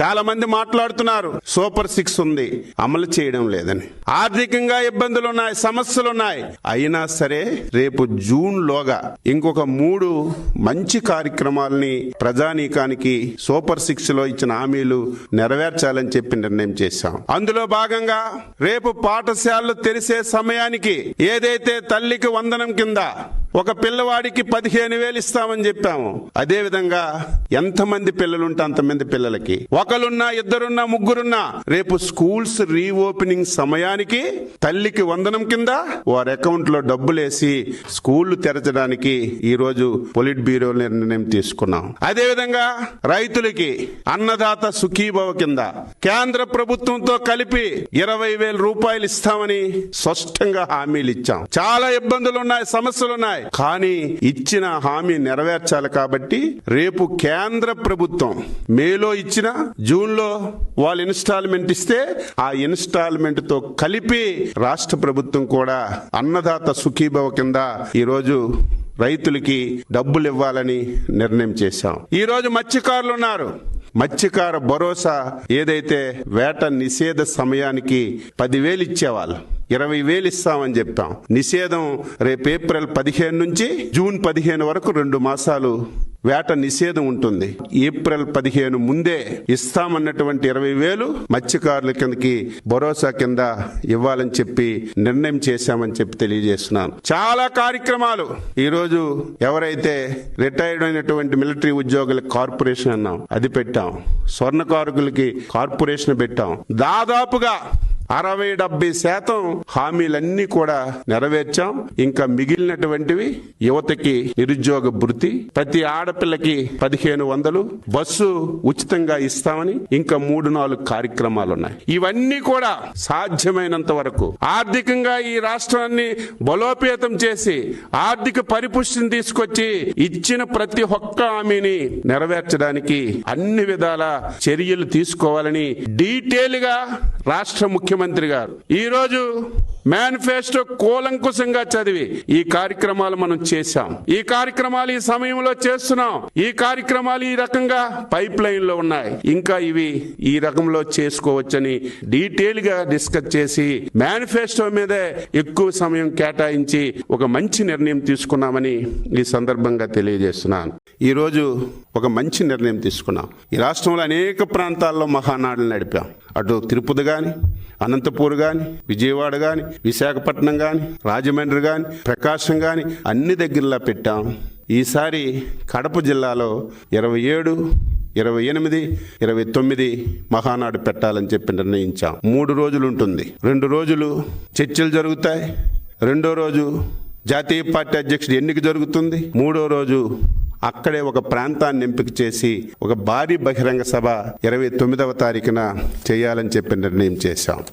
చాలా మంది మాట్లాడుతున్నారు సూపర్ సిక్స్ ఉంది అమలు చేయడం లేదని. ఆర్థికంగా ఇబ్బందులు ఉన్నాయి సమస్యలు ఉన్నాయి అయినా సరే రేపు జూన్ లోగా ఇంకొక మూడు మంచి కార్యక్రమాలని ప్రజానీకానికి సూపర్ సిక్స్లో ఇచ్చిన హామీలు నెరవేర్చాలని చెప్పి నిర్ణయం చేశాం. అందులో భాగంగా రేపు పాఠశాలలు తెరిసే సమయానికి ఏదైతే తల్లికి వందనం కింద ఒక పిల్లవాడికి పదిహేను వేలు ఇస్తామని చెప్పాము. అదే విధంగా ఎంతమంది పిల్లలుంటే అంతమంది పిల్లలకి. ఒకరున్నా ఇద్దరున్నా ముగ్గురున్నా రేపు స్కూల్స్ రీఓపెనింగ్ సమయానికి తల్లికి వందనం కింద వారి అకౌంట్లో డబ్బులేసి స్కూళ్ళు తెరచడానికి ఈ రోజు పొలిట్ బ్యూరో నిర్ణయం తీసుకున్నాం. అదే విధంగా రైతులకి అన్నదాత సుఖీభవ కింద కేంద్ర ప్రభుత్వంతో కలిపి ఇరవై వేల రూపాయలు ఇస్తామని స్పష్టంగా హామీలు ఇచ్చాం. చాలా ఇబ్బందులు ఉన్నాయి సమస్యలు ఉన్నాయి కానీ ఇచ్చిన హామీ నెరవేర్చాలి కాబట్టి రేపు కేంద్ర ప్రభుత్వం మేలో ఇచ్చిన జూన్లో వాళ్ళు ఇన్స్టాల్మెంట్ ఇస్తే ఆ ఇన్స్టాల్మెంట్తో కలిపి రాష్ట్ర ప్రభుత్వం కూడా అన్నదాత సుఖీభవ కింద ఈరోజు రైతులకి డబ్బులు ఇవ్వాలని నిర్ణయం చేశాం. ఈరోజు మత్స్యకారులు ఉన్నారు. మత్స్యకార భరోసా ఏదైతే వేట నిషేధ సమయానికి పదివేలు ఇచ్చేవాళ్ళు ఇరవై వేలు ఇస్తామని చెప్తాం. నిషేధం రేపు ఏప్రిల్ పదిహేను నుంచి జూన్ పదిహేను వరకు రెండు మాసాలు వేట నిషేధం ఉంటుంది. ఏప్రిల్ పదిహేను ముందే ఇస్తామన్నటువంటి ఇరవై వేలు మత్స్యకారుల కిందకి భరోసా కింద ఇవ్వాలని చెప్పి నిర్ణయం చేశామని చెప్పి తెలియజేస్తున్నాను. చాలా కార్యక్రమాలు. ఈరోజు ఎవరైతే రిటైర్డ్ అయినటువంటి మిలిటరీ ఉద్యోగుల కార్పొరేషన్ అన్నాం అది పెట్టాం. స్వర్ణకారుకులకి కార్పొరేషన్ పెట్టాం. దాదాపుగా అరవై డెబ్బై శాతం హామీలన్నీ కూడా నెరవేర్చాం. ఇంకా మిగిలినటువంటివి యువతకి నిరుద్యోగ భృతి ప్రతి ఆడపిల్లకి పదిహేను వందలు బస్సు ఉచితంగా ఇస్తామని ఇంకా మూడు నాలుగు కార్యక్రమాలు ఉన్నాయి ఇవన్నీ కూడా సాధ్యమైనంత వరకు ఆర్థికంగా ఈ రాష్ట్రాన్ని బలోపేతం చేసి ఆర్థిక పరిపుష్టిని తీసుకొచ్చి ఇచ్చిన ప్రతి ఒక్క హామీని నెరవేర్చడానికి అన్ని విధాల చర్యలు తీసుకోవాలని డీటెయిల్గా రాష్ట్ర ముఖ్యమంత్రి గారు. ఈరోజు మేనిఫెస్టో కూలంకుశంగా చదివి ఈ కార్యక్రమాలు మనం చేశాం. ఈ కార్యక్రమాలు ఈ సమయంలో చేస్తున్నాం. ఈ కార్యక్రమాలు ఈ రకంగా పైప్ లైన్లో ఉన్నాయి. ఇంకా ఇవి ఈ రకంలో చేసుకోవచ్చని డీటెయిల్గా డిస్కస్ చేసి మేనిఫెస్టో మీదే ఎక్కువ సమయం కేటాయించి ఒక మంచి నిర్ణయం తీసుకున్నామని ఈ సందర్భంగా తెలియజేస్తున్నాను. ఈరోజు ఒక మంచి నిర్ణయం తీసుకున్నాం. ఈ రాష్ట్రంలో అనేక ప్రాంతాల్లో మహానాడులు నడిపాం. అటు తిరుపతి కానీ అనంతపూర్ గాని విజయవాడ గాని విశాఖపట్నం గాని రాజమండ్రి గాని ప్రకాశం గాని అన్ని దగ్గరలా పెట్టాం. ఈసారి కడప జిల్లాలో ఇరవై ఏడు ఇరవై ఎనిమిది ఇరవై తొమ్మిది మహానాడు పెట్టాలని చెప్పి నిర్ణయించాం. మూడు రోజులు ఉంటుంది. రెండు రోజులు చర్చలు జరుగుతాయి. రెండో రోజు జాతీయ పార్టీ అధ్యక్షుడు ఎన్నిక జరుగుతుంది. మూడో రోజు అక్కడే ఒక ప్రాంతాన్ని ఎంపిక చేసి ఒక భారీ బహిరంగ సభ ఇరవై తొమ్మిదవ తారీఖున చేయాలని చెప్పి నిర్ణయం చేశాం.